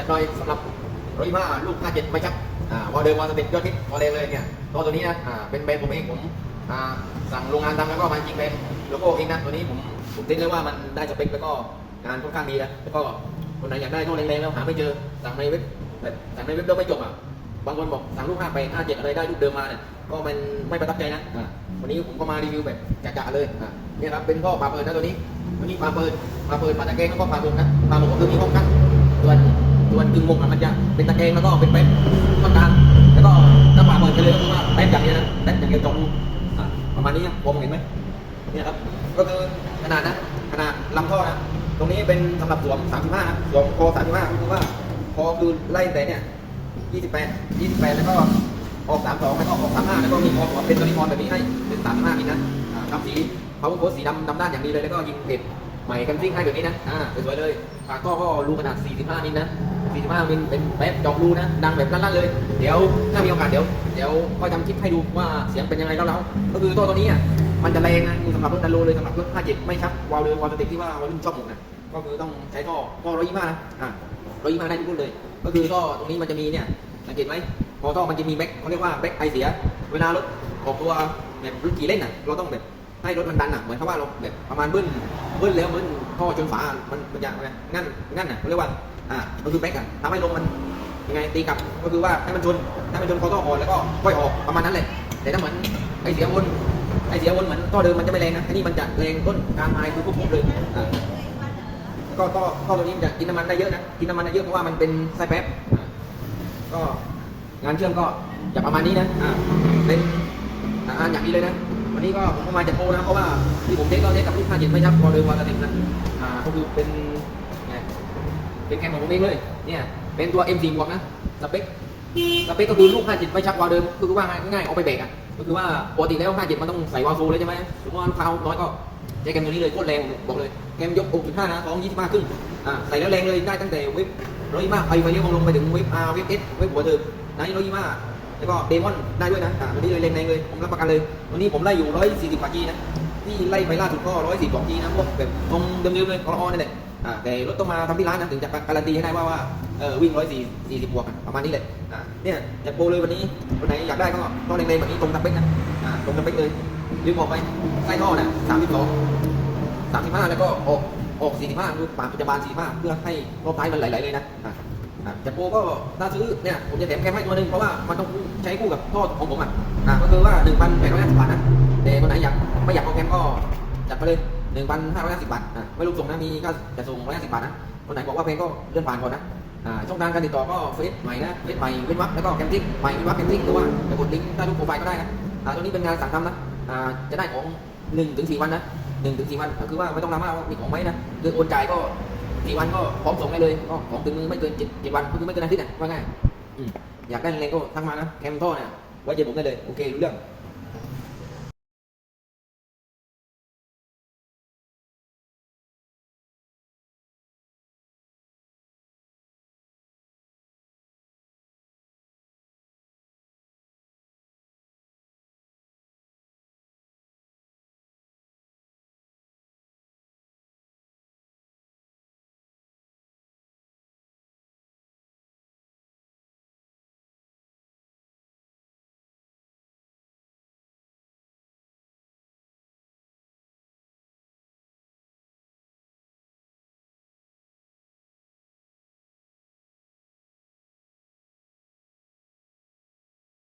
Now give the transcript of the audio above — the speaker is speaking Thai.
จัดหน่อยสำหรับร้อยห้าลูกห้าเจ็ดไม่ชักอ่าวอเดิมวอลสเต็ปยอดฮิตวอเลยเลยเนี่ยตัวตัวนี้นะอ่าเป็นแบรนด์ผมเองผมอ่าสั่งโรงงานทำแล้วก็มาจริงเป็นโลโก้เองนะตัวนี้ผมผมติดเลยว่ามันได้สเปคแล้วก็งานค่อนข้างดีนะแล้วก็คนไหนอยากได้ตัวแรงๆแล้วหาไม่เจอสั่งในเว็บแบบสั่งในเว็บแล้วไม่จบอะบางคนบอกสั่งลูกห้าไปห้าเจ็ดอะไรได้ลูกเดิมมาเนี่ยก็มันไม่ประทับใจนะวันนี้ผมก็มารีวิวแบบจะๆเลยเนี่ยครับเป็นท่อปลาเปิดนะตัวนี้วันนี้ปลาเปิดปลาเปิดปลาตะแกรงแล้วก็ปลาลงนะปลาลงก็คือมีห้องกั้นส่วน ส่วนกึ่งมุมอะมันจะเป็นตะแกรงแล้วก็เป็นเป๊ะต้นกางแล้วก็ถ้าปลาเปิดไปเลยก็คือว่าเป๊ะอย่างเดียวนะเป๊ะอย่างเดียวจงอะประมาณนี้นะผมเห็นไหมเนี่ยครับก็คือขนาดนะขนาดลำท่อนะตรงนี้เป็นสำหรับสวม 35สวมคอ35ก็คือว่าคอคือไล่แต่เนี่ย28 28 แล้วก็ออก32แล้วก็ออก35แล้วก็มีคอหัวเป็นตัวนี้คอนแบบนี้ให้เป็น35มิลนะอ่าครับสีเขาโพสสีดำดำด้านอย่างดีเลยแล้วก็ยิงเพจใหม่กันซิ่งให้แบบนี้นะอ่าสวยๆเลยปากท่อก็รูขนาด 45มิลนะ 45มิลเป็นแบบจอกรูนะ ดังแบบลั่นๆเลย เดี๋ยวถ้ามีโอกาสเดี๋ยวเดี๋ยวก็ทำคลิปให้ดูว่าเสียงเป็นยังไงแล้วก็คือตัวตัวนี้อะมันจะแรงนะสำหรับรถดันโลเลยสำหรับรถ57ไม่ชักวาล์วเดิมวาล์วสเต็ปที่ว่าวัยรุ่นชอบหมดนะก็คือต้องใช้ท่อท่อ125นะอ่า125ได้ทุกรุ่นเลย ก็คือท่อตรงนี้มันจะมีเนี่ยสังเกตไหมพอท่อมันจะมีแบ็คเขาเรียกว่าแบ็คไอเสีย เวลารถออกตัวแบบรถขี่เล่นอะเราต้องแบบให้รถมันดันอะเหมือนเขาว่าเราแบบประมาณเบิ้ลเบิ้ลแล้วเบิ้ลท่อจนฝามันมันจะอะไรงั้นงั้นอะเขาเรียกว่า อ่ามันคือแบ็คอะทำให้ลมมันยังไงตีกลับก็คือว่าให้มันชนให้มันชนคอท่ออ่อนแล้วก็ค่อยออกประมาณนั้นเลยแต่ถ้าเหมือนไอเสียวนไอเสียวนเหมือนท่อเดิมมันจะไม่แรงนะอันนี้มันจะแรงต้นกลางไม้คือควบคุมเลยอ่าก็ก็ก็ตัวนี้มันจะกินน้ำมันได้เยอะนะกินน้ำมันได้เยอะเพราะว่ามันเป็นไส้แป๊บก็งานเชื่อมก็จะประมาณนี้นะอ่าเป็นอ่างานอย่างนี้เลยนะวันนี้ก็ผมมาจากโปนะเพราะว่าที่ผมเทสก็เทสกับลูกค้าเจ็ดไม่ชับพอเดิมวาตาเต็มนะอ่าก็คือเป็น เป็นแกนของผมเองเลย เนี่ย เป็นตัว M4 บวกนะ สเปค สเปคก็คือลูก 57 ไม่ชักวาล์วเดิม คือว่าง่ายๆเอาไปเบกอะ ก็คือว่าปกติแล้ว 57 มันต้องใส่วาล์วโฟเลยใช่ไหมสมมติว่าลูกค้าน้อยก็ใช้แกมตัวนี้เลยโคตรแรงบอกเลย แกมยก 6.5 นะท้อง25ครึ่งอ่า ใส่แล้วแรงเลยได้ตั้งแต่เว็บร้อยมาไฟไฟเลี้ยวลงไปถึงเว็บ R เว็บ S เว็บหัวเดิมนะร้อยยี่ห้าแล้วก็เดมอนได้ด้วยนะอ่าตัวนี้เลยแรงเลย ผมรับประกันเลย วันนี้ผมไล่อยู่ 140กว่าจีนะที่ไล่ไปล่าสุดก็142จีนะพวกแบบตรงเดิมๆเลยกรอนี่แหละ อ่าแต่รถต้องมาทำที่ร้านนะถึงจะการันตีให้ได้ว่าว่าเออวิ่ง140บวกประมาณนี้แหละอ่าเนี่ยจะโปรเลยวันนี้วันไหนอยากได้ก็ต้องแรงๆแบบนี้ตรงสเปคนะอ่าตรงสเปคเลยลืมบอกไปไส้ท่อน่ะ32 35แล้วก็ออกออก45คือปากปัจจุบัน45เพื่อให้รอบท้ายมันไหลๆเลยนะอะอะโปก็ถ้าซื้อเนี่ยผมจะแถมแคมให้ตัวหนึ่งเพราะว่ามันต้องใช้คู่กับท่อของผมอะอะก็คือว่า1,850บบาทนะแต่คนไหนอยากไม่อยากเอาแคมก็จัดไปเลย 1,550บาทอะไม่ลูกส่งนะมีก็จะส่ง150บาทนะคนไหนบอกว่าแพลงก็เลื่อนผ่านก่อนนะอ่าช่องทางการติดต่อก็เฟซใหม่นะเฟซใหม่เว้นวักแล้วก็แคมทิ้งใหม่เว้นวักแคมทิ้งหรือว่าไปกดลิงก์ใต้รูปโปรไฟล์ก็ได้นะอ่าตัวนี้เป็นงานสั่งทำนะอ่าจะได้ของ1ถึง4วันนะหนึ่งถึงสี่วันก็คือว่าไม่ต้องดราม่าว่ามีของไหมนะคือโอนจ่ายก็สี่วันก็พร้อมส่งได้เลยก็ของถึงมือไม่เกินเจ็ดเจ็ดวันก็คือไม่เกินอาทิตย์อะว่าง่ายอยากได้แรงๆก็ทักมานะแคมท่อเนี่ยไว้ใจผมได้เลยโอเครู้เรื่อง